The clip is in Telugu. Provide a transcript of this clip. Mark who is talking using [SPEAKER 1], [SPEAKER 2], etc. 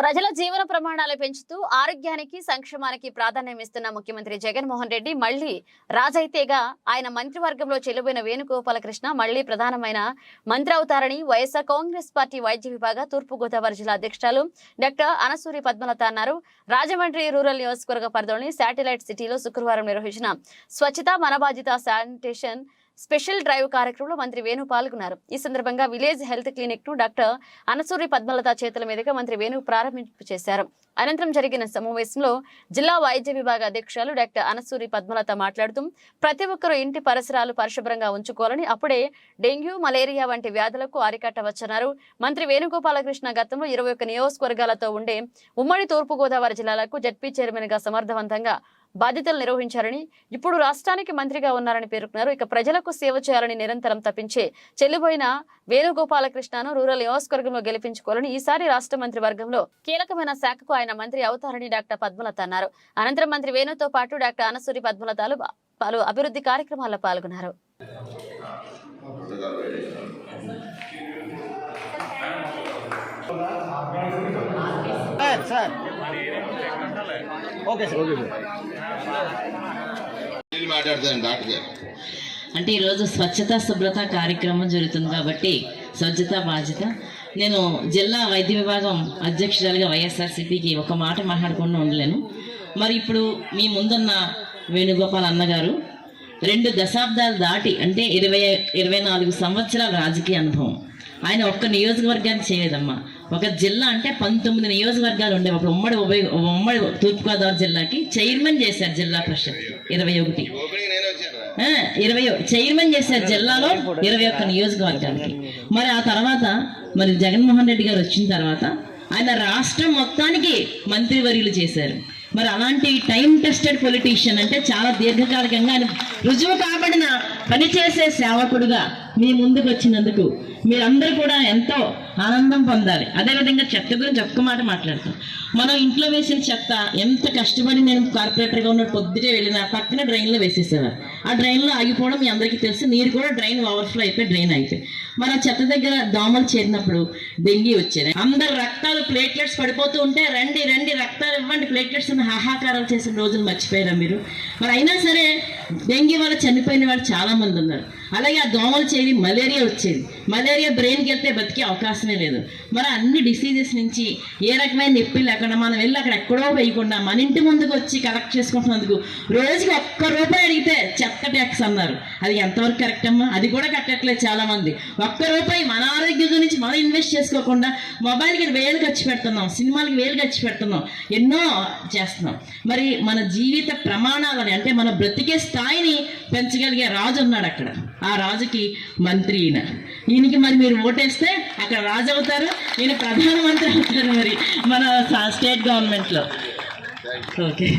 [SPEAKER 1] ప్రజల జీవన ప్రమాణాలు పెంచుతూ ఆరోగ్యానికి సంక్షేమానికి ప్రాధాన్యం ఇస్తున్న ముఖ్యమంత్రి జగన్మోహన్ రెడ్డి మళ్ళీ రాజైతేగా ఆయన మంత్రివర్గంలో చెల్లిపోయిన వేణుగోపాలకృష్ణ మళ్ళీ ప్రధానమైన మంత్రి అవుతారని వైఎస్ఆర్ కాంగ్రెస్ పార్టీ వైద్య విభాగ తూర్పుగోదావరి జిల్లా అధ్యక్షురాలు డాక్టర్ అనసూరి పద్మలత అన్నారు. రాజమండ్రి రూరల్ నియోజకవర్గ పరిధిలోని శాటిలైట్ సిటీలో శుక్రవారం నిర్వహించిన స్వచ్ఛత మన బాధ్యత శానిటేషన్ స్పెషల్ డ్రైవ్ కార్యక్రమంలో మంత్రి వేణు పాల్గొన్నారు. ఈ సందర్భంగా విలేజ్ హెల్త్ క్లినిక్ను డాక్టర్ అనసూరి పద్మలత చేతుల మీదుగా మంత్రి వేణు ప్రారంభింపు చేశారు. అనంతరం జరిగిన సమావేశంలో జిల్లా వైద్య విభాగ అధ్యక్షురాలు డాక్టర్ అనసూరి పద్మలత మాట్లాడుతూ ప్రతి ఒక్కరూ ఇంటి పరిసరాలు పరిశుభ్రంగా ఉంచుకోవాలని అప్పుడే డెంగ్యూ మలేరియా వంటి వ్యాధులకు అరికట్టవచ్చన్నారు. మంత్రి వేణుగోపాలకృష్ణ గతంలో ఇరవై ఒక్క నియోజకవర్గాలతో ఉండే ఉమ్మడి తూర్పుగోదావరి జిల్లాలకు జడ్పీ చైర్మన్గా సమర్థవంతంగా బాధ్యతలు నిర్వహించారని ఇప్పుడు రాష్ట్రానికి మంత్రిగా ఉన్నారని పేర్కొన్నారు. ఇక ప్రజలకు సేవ చేయాలని నిరంతరం తప్పించే చెల్లిపోయిన వేణుగోపాలకృష్ణను రూరల్ నియోజకవర్గంలో గెలిపించుకోవాలని ఈసారి రాష్ట్ర మంత్రి వర్గంలో కీలకమైన శాఖకు ఆయన మంత్రి అవుతారని డాక్టర్ పద్మలత అన్నారు. అనంతరం మంత్రి వేణుతో పాటు డాక్టర్ అనసూరి పద్మలతలు పలు అభివృద్ధి కార్యక్రమాల్లో పాల్గొన్నారు.
[SPEAKER 2] Sir sir. Okay sir.
[SPEAKER 3] మాట్లాడతాను డాక్టర్ గారు.
[SPEAKER 4] అంటే ఈరోజు స్వచ్ఛత శుభ్రత కార్యక్రమం జరుగుతుంది కాబట్టి స్వచ్ఛత బాధ్యత. నేను జిల్లా వైద్య విభాగం అధ్యక్షురాలుగా వైఎస్ఆర్సీపీకి ఒక మాట మాట్లాడకుండా ఉండలేను. మరి ఇప్పుడు మీ ముందున్న వేణుగోపాల్ అన్నగారు రెండు దశాబ్దాలు దాటి అంటే ఇరవై ఇరవై నాలుగు సంవత్సరాల రాజకీయ అనుభవం. ఆయన ఒక్క నియోజకవర్గాన్ని చేయలేదమ్మా. ఒక జిల్లా అంటే పంతొమ్మిది నియోజకవర్గాలు ఉండేవి ఒక ఉమ్మడి ఉభయ ఉమ్మడి తూర్పుగోదావరి జిల్లాకి చైర్మన్ చేశారు జిల్లా పరిషత్ ఇరవై ఒకటి. ఇరవై చైర్మన్ చేశారు జిల్లాలో ఇరవై ఒక్క నియోజకవర్గానికి. మరి ఆ తర్వాత మరి జగన్మోహన్ రెడ్డి గారు వచ్చిన తర్వాత ఆయన రాష్ట్రం మొత్తానికి మంత్రివర్యులు చేశారు. మరి అలాంటి టైం టెస్టెడ్ పొలిటీషియన్ అంటే చాలా దీర్ఘకాలికంగా ఆయన రుజువు కాబడిన పనిచేసే సేవకుడుగా మీ ముందుకు వచ్చినందుకు మీరందరూ కూడా ఎంతో ఆనందం పొందాలి. అదేవిధంగా చెత్త గురించి ఒక్క మాట మాట్లాడతాం మనం ఇంట్లో వేసిన చెత్త ఎంత కష్టపడి నేను కార్పొరేటర్గా ఉన్న పొద్దుటే వెళ్ళిన పక్కన డ్రైన్లో వేసేసేవారు. ఆ డ్రైన్లో ఆగిపోవడం మీ అందరికీ తెలుసు. నీరు కూడా డ్రైన్ ఓవర్ఫ్లో అయిపోయి డ్రైన్ అయిపోయి. మన చెత్త దగ్గర దోమలు చేరినప్పుడు డెంగీ వచ్చేది. అందరు రక్తాలు ప్లేట్లెట్స్ పడిపోతూ ఉంటే రండి రండి రక్తాలు ఇవ్వండి ప్లేట్లెట్స్ అని హాహాకారాలు చేసిన రోజులు మర్చిపోయారా మీరు? మరి అయినా సరే డెంగీ వల్ల చనిపోయిన వాళ్ళు చాలా మంది ఉన్నారు. అలాగే ఆ దోమలు చేరి మలేరియా వచ్చేది. మలేరియా బ్రెయిన్కి వెళ్తే బతికే అవకాశమే లేదు. మరి అన్ని డిసీజెస్ నుంచి ఏ రకమైన నొప్పి లేకుండా మనం వెళ్ళి అక్కడ ఎక్కడో వేయకుండా మన ఇంటి ముందుకు వచ్చి కలెక్ట్ చేసుకుంటున్నందుకు రోజుకి ఒక్క రూపాయి అడిగితే చెత్త ట్యాక్స్ అన్నారు. అది ఎంతవరకు కరెక్ట్ అమ్మా? అది కూడా కట్టట్లేదు చాలా మంది ఒక్క రూపాయి మన ఆరోగ్యం గురించి మనం ఇన్వెస్ట్ చేసుకోకుండా మొబైల్కి వేలు ఖర్చు పెడుతున్నాం సినిమాలకి వేలు ఖర్చు పెడుతున్నాం ఎన్నో చేస్తున్నాం. మరి మన జీవిత ప్రమాణాలని అంటే మన బ్రతికే స్థాయిని పెంచగలిగే రాజు ఉన్నాడు అక్కడ. ఆ రాజుకి మంత్రి ఈయన. ఈయనకి మరి మీరు ఓటేస్తే అక్కడ రాజు అవుతారు ఈయన ప్రధానమంత్రి అవుతారు మరి మన స్టేట్ గవర్నమెంట్లో. ఓకే